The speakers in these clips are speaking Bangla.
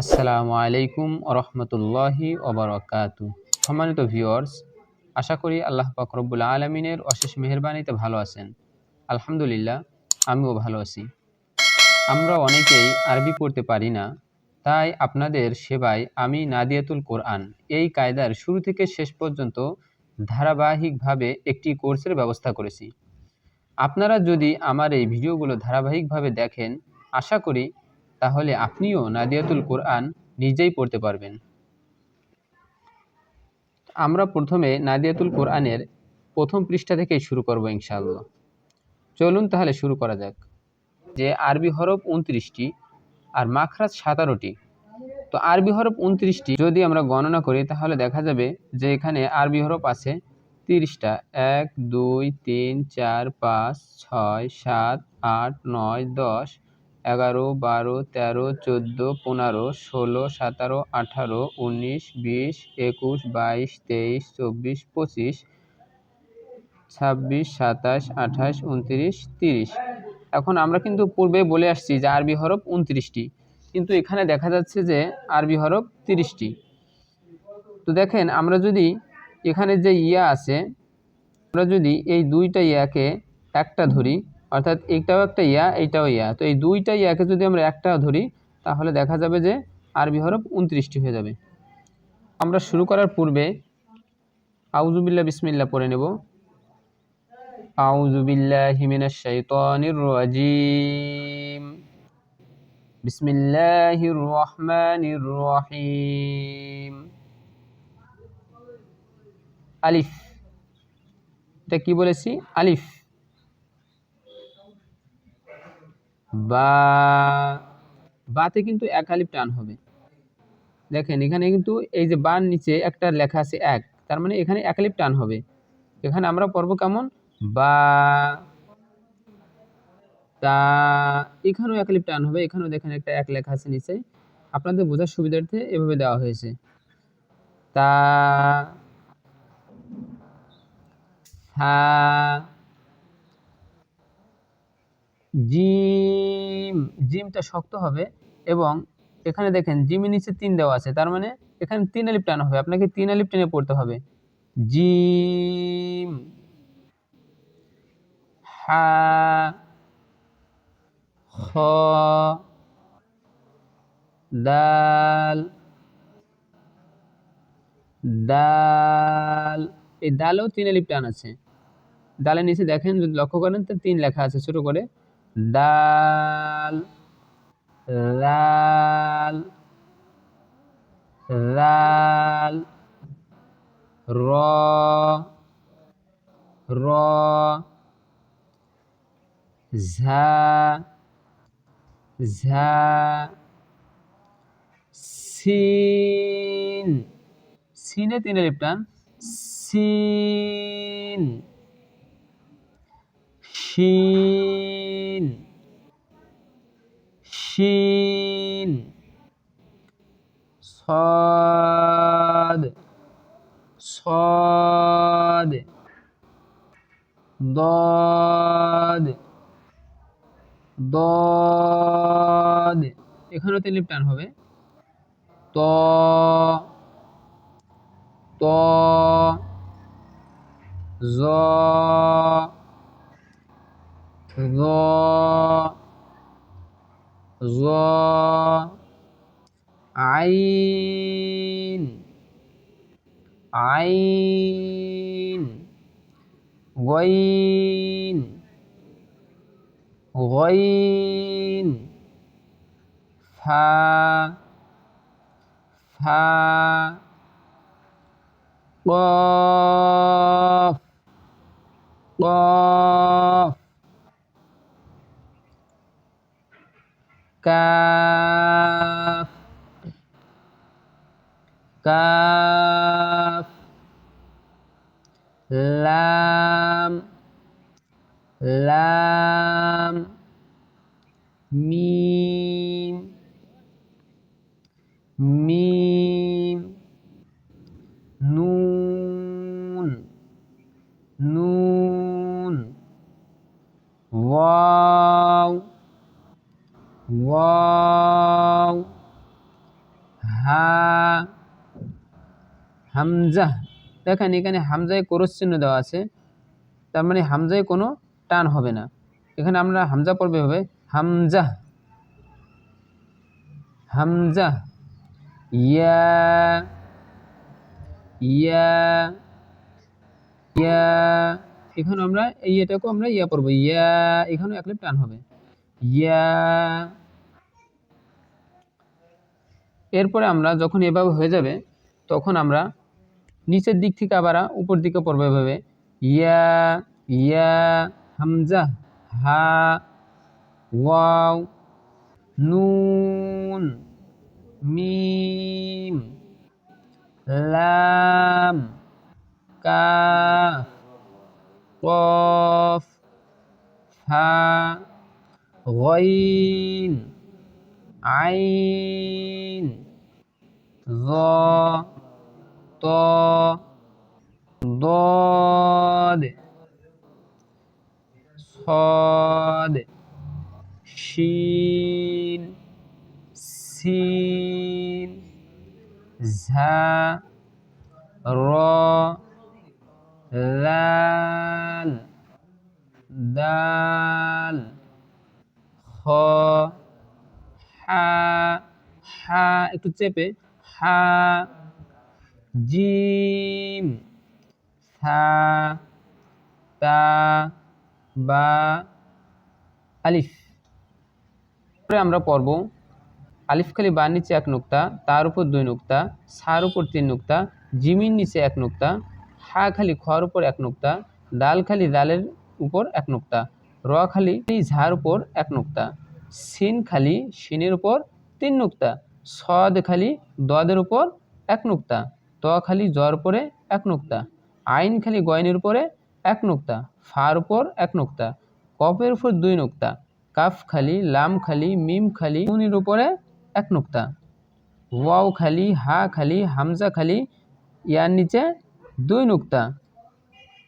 আসসালামু আলাইকুম রহমতুল্লাহি ওবরাকাতু। সম্মানিত ভিউয়ার্স, আশা করি আল্লাহ পাক রব্বুল আলমিনের অশেষ মেহরবানিতে ভালো আছেন। আলহামদুলিল্লাহ, আমিও ভালো আছি। আমরা অনেকেই আরবি পড়তে পারি না, তাই আপনাদের সেবায় আমি নাদিয়াতুল কোরআন, এই কায়দার শুরু থেকে শেষ পর্যন্ত ধারাবাহিকভাবে একটি কোর্সের ব্যবস্থা করেছি। আপনারা যদি আমার এই ভিডিওগুলো ধারাবাহিকভাবে দেখেন, আশা করি তাহলে আপনিও নাদিয়াতুল কোরআন নিজেই পড়তে পারবেন। আমরা প্রথমে নাদিয়াতুল কোরআনের প্রথম পৃষ্ঠা থেকেই শুরু করব ইনশাআল্লাহ। চলুন তাহলে শুরু করা যাক। যে আরবি হরফ উনত্রিশটি আর মাখরাজ সাতারোটি। তো আরবি হরফ উনত্রিশটি যদি আমরা গণনা করি, তাহলে দেখা যাবে যে এখানে আরবি হরফ আছে তিরিশটা। এক, দুই, তিন, চার, পাঁচ, ছয়, সাত, আট, নয়, দশ এগারো, বারো, তেরো, চোদ্দ, পনেরো, ষোলো, সতেরো, আঠারো, উনিশ, বিশ, একুশ, বাইশ, তেইশ, চব্বিশ, পঁচিশ, ছাব্বিশ, সাতাশ, আঠাশ, উনত্রিশ, তিরিশ। এখন আমরা কিন্তু পূর্বে বলে আসছি যে আরবি হরফ উনত্রিশটি। কিন্তু এখানে দেখা যাচ্ছে যে আরবি হরফ তিরিশটি। তো দেখেন, আমরা যদি এখানে যে ইয়া আছে, আমরা যদি এই দুইটা ইয়াকে একটা ধরি অর্থাৎ এইটাও একটা ইয়া, এইটাও ইয়া। তো এই দুইটা ইয়াকে যদি আমরা একটা ধরি, তাহলে দেখা যাবে যে আরবি হরফ উনত্রিশটি হয়ে যাবে। আমরা শুরু করার পূর্বে আউজুবিল্লা বিসমিল্লা পড়ে নেব। আউজুবিল্লাহ হিমিনাশ শাইতানির রাজিম। বিসমিল্লাহির রহমানির রহিম। আলিফ। এটা কি বলেছি? আলিফ। বা, বাতে কিন্তু এক আলিফ টান হবে। দেখেন, এখানে কিন্তু এই যে বান নিচে একটা লেখা আছে এক, তার মানে এখানে এক আলিফ টান হবে। এখানে আমরা পড়ব কেমন? বা, তা, এখানেও এক আলিফ টান হবে, এখানেও দেখেন একটা এক লেখা আছে নিচে। আপনাদের বোঝার সুবিধার্থে এভাবে দেওয়া হয়েছে। তা হা জিম, জিমটা শক্ত হবে এবং এখানে দেখেন জিমের নিচে তিন দেওয়া আছে, তার মানে এখানে তিন আলিপ টানা হবে, আপনাকে তিন আলিপ টেনে পড়তে হবে। জিম। হা দাল দাল, এই দালেও তিন আলিপ টান আছে। ডালের নিচে দেখেন যদি লক্ষ্য করেন তো তিন লেখা আছে ছোট করে। দাল লাল লাল র র ঝা ঝা সিন সিনে তিনে লিপটান সিন। শিন শিন صاد صاد ضاد ضاد এখানেও তিন লিপ টান হবে ত ত জ ظ ظ عين عين غين غين فا فا قاف قاف কাফ কাফ লাম লাম মিম মিম নুন নুন ওয়াও, হা, হামজা, দেখেন এখানে হামজায় কোরস চিহ্ন দেওয়া আছে, তার মানে হামজায় কোনো টান হবে না। এখানে আমরা হামজা পড়বে হবে হামজা হামজা, ইয়া ইয়া ইয়া, এখানে আমরা এই এটাকেও আমরা ইয়া পড়ব, ইয়া, এখানেও এক টান হবে, ইয়া এরপরে আমরা যখন এভাবে হয়ে যাবে, তখন আমরা নিচের দিক থেকে আবার উপর দিকে পড়বে এভাবে। ইয়া ইয়া, হামজা, হা, ওয়াও, নুন, মিম, লাম, কাফ, কফ, ফা, গইন। عين ظا طا ضاد صاد شين سين زا را لال دال خ হা হা, একটু চেপে, হা, জিম, সা, তা, বা, আলিফ। পরে আমরা পড়ব, আলিফ খালি বার নিচে এক নুক্তা, তার উপর দুই নুক্তা, সার উপর তিন নুক্তা, জিমির নিচে এক নুক্তা, হা খালি খর উপর এক নুক্তা, ডাল খালি ডালের উপর এক নুক্তা, র খালি ঝার উপর এক নুক্তা। সিন খালি, সিনের উপর তিন নুক্তা। সদ খালি, দদের উপর এক নুক্তা। ত খালি জ্বর উপরে এক নুক্তা। আইন খালি, গয়নের উপরে এক নুক্তা। ফার উপর এক নুক্তা। কপের উপর দুই নুক্তা। কাফ খালি, লাম খালি, মিম খালি, নুনের উপরে এক নুক্তা। ওয়াও খালি, হা খালি, হামজা খালি, ইয়ার নিচে দুই নুক্তা।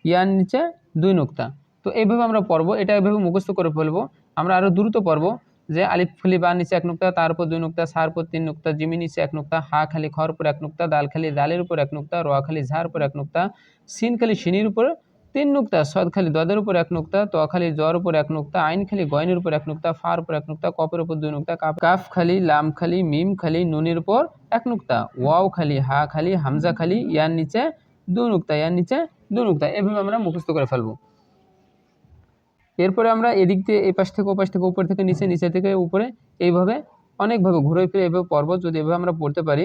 ইয়ার নিচে দুই নুক্তা। তো এইভাবে আমরা পড়ব। এটা এভাবে মুখস্থ করে ফেলব। আমরা আরও দ্রুত পড়ব। যে আলিফ খালি বা নিচে এক নুক্তা তার উপর দুই নুক্তা সার উপর তিন নুক্তা জিমি নিচে এক নুক্তা হা খালি খর উপর এক নুক্তা দাল খালি দালের উপর এক নুক্তা র খালি ঝার উপর এক নুক্তা সিন খালি সিনির উপর তিন নুক্তা সদ খালি দদের উপর এক নুক্তা ত খালি জ্বর উপর এক নুক্তা আইন খালি গয়নের উপর এক নুক্তা ফার উপর এক নুক্তা কপের উপর দুই নুক্তা কাফ খালি লাম খালি মিম খালি নুনের উপর এক নুক্তা ওয়াও খালি হা খালি হামজা খালি ইয়ার নিচে দু নুক্তা ইয়ার নিচে দু নুক্তা এভাবে আমরা মুখস্থ করে ফেলব এরপরে আমরা এদিক দিয়ে এই পাশ থেকে ও পাশ থেকে উপর থেকে নিচে নিচে থেকে উপরে এইভাবে অনেকভাবে ঘুরে ফিরে এভাবে পর্বত যদি এভাবে আমরা পড়তে পারি,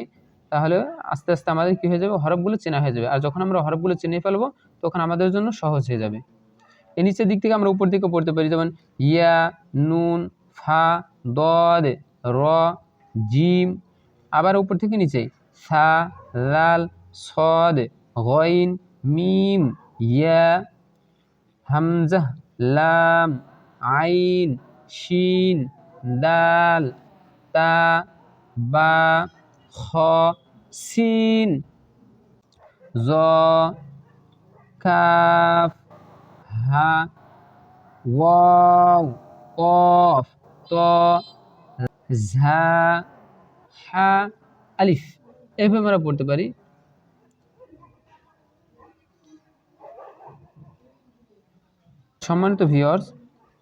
তাহলে আস্তে আস্তে আমাদের কী হয়ে যাবে? হরফগুলো চেনা হয়ে যাবে। আর যখন আমরা হরফগুলো চিনে ফেলব, তখন আমাদের জন্য সহজ হয়ে যাবে। এই নিচের দিক থেকে আমরা উপর দিকে পড়তে পারি, যেমন ইয়া, নুন, ফা, দদ, র, জিম। আবার উপর থেকে নিচে সা, লাল, সদ, গইন, মিম, ইয়া হামজা লাম, আইন, শিন, দাল, তা, বা, খ, সিন। জ, কাফ, হা, ওয়াও, কফ, ত, ঝা, হা, আলিফ। এভাবে আমরা পড়তে পারি। সম্মানিত ভিওর্স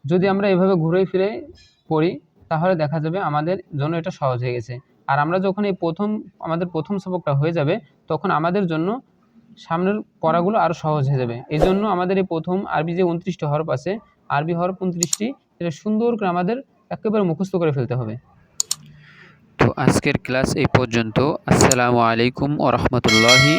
যদি আমরা এভাবে ঘুরে ফিরে পড়ি, তাহলে দেখা যাবে আমাদের জন্য এটা সহজ হয়ে গেছে। আর আমরা যখন এই প্রথম, আমাদের প্রথম সবকটা হয়ে যাবে, তখন আমাদের জন্য সামনের পড়াগুলো আরও সহজ হয়ে যাবে। এই জন্য আমাদের এই প্রথম আরবি যে উনত্রিশটি হরফ আছে, আরবি হরফ উনত্রিশটি, এটা সুন্দর করে আমাদের একেবারে মুখস্থ করে ফেলতে হবে। তো আজকের ক্লাস এই পর্যন্ত। আসসালামু আলাইকুম ও রহমতুল্লাহি